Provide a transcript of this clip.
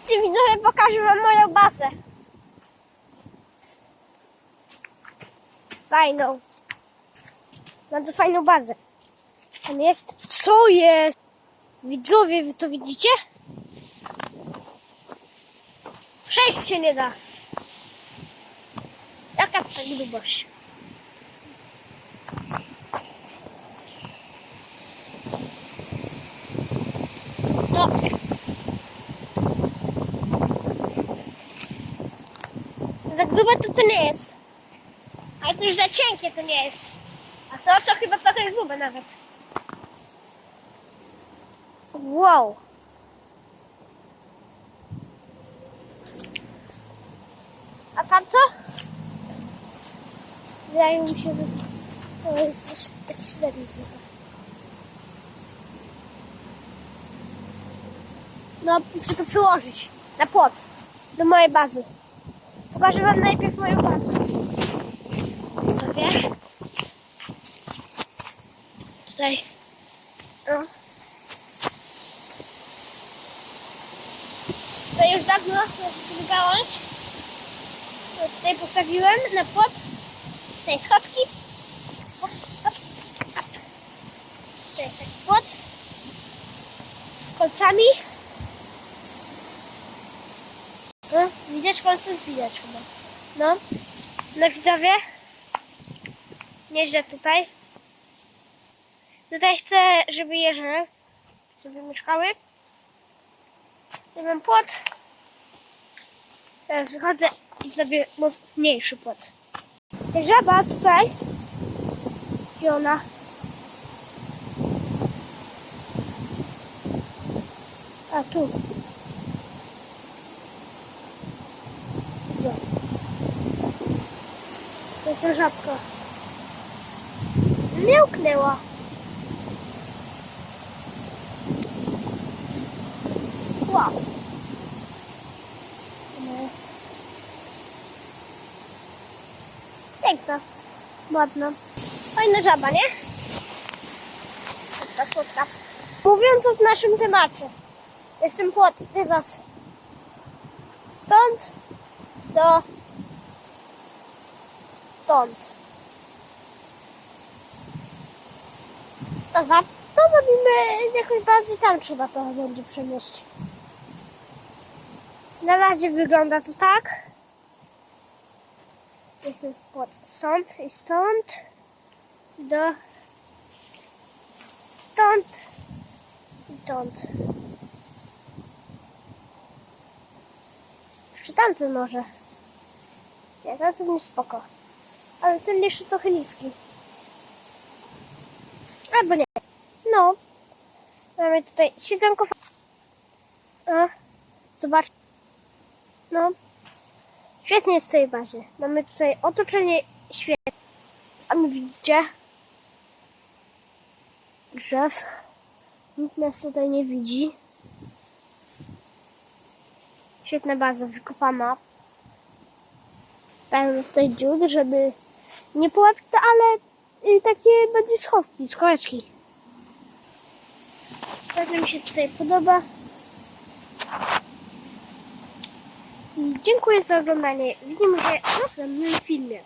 Chodźcie widzowie, pokażę wam moją bazę. Fajną. Bardzo fajną bazę. Tam jest... Co jest? Widzowie, wy to widzicie? Przejść się nie da. Jaka to grubość? No. Grube to to nie jest. Ale to już za cienkie to nie jest. A to to chyba trochę grube nawet. Wow. A tamto? Wydaje mi się, że to jest taki średni. No, muszę to przyłożyć na płot do mojej bazy. Pokażę wam najpierw moją bazę. Sobie. Tutaj. No. Tutaj już dawno sobie gałąź. To Tutaj postawiłem na płot. Tutaj schodki. Hop, hop. Tutaj taki płot. Z kolcami. No, widać kolce? Widać chyba. No. No widzowie. Nieźle tutaj. Tutaj chcę, żeby jeże sobie mieszkały. Ja mam płot. Teraz wychodzę i zrobię mocniejszy płot. Żaba tutaj. Gdzie ona? A tu. Gdzie? To ta żabka. Miałknęła. Wow. Piękna. Ładna. Fajna żaba, nie? Słodka, słodka. Mówiąc o naszym temacie. Jestem płot teraz. Stąd do stąd. Dobra, to robimy jakoś bardziej tam trzeba to będzie przenieść. Na razie wygląda to tak. Jest spod stąd i stąd do stąd i stąd. Jeszcze tamten może. Nie, tamten jest spoko. Ale ten jeszcze trochę niski. Albo nie. No. Mamy tutaj siedzonko. A, zobacz. No. Świetnie jest w tej bazie. Mamy tutaj otoczenie świetne. Sami widzicie. Drzew. Nikt nas tutaj nie widzi. Świetna baza wykopana. Pełno tutaj dziur, żeby nie pułapki, ale y, takie bardziej schowki, schoweczki. Bardzo mi się tutaj podoba. Dziękuję za oglądanie. Widzimy się w następnym filmie.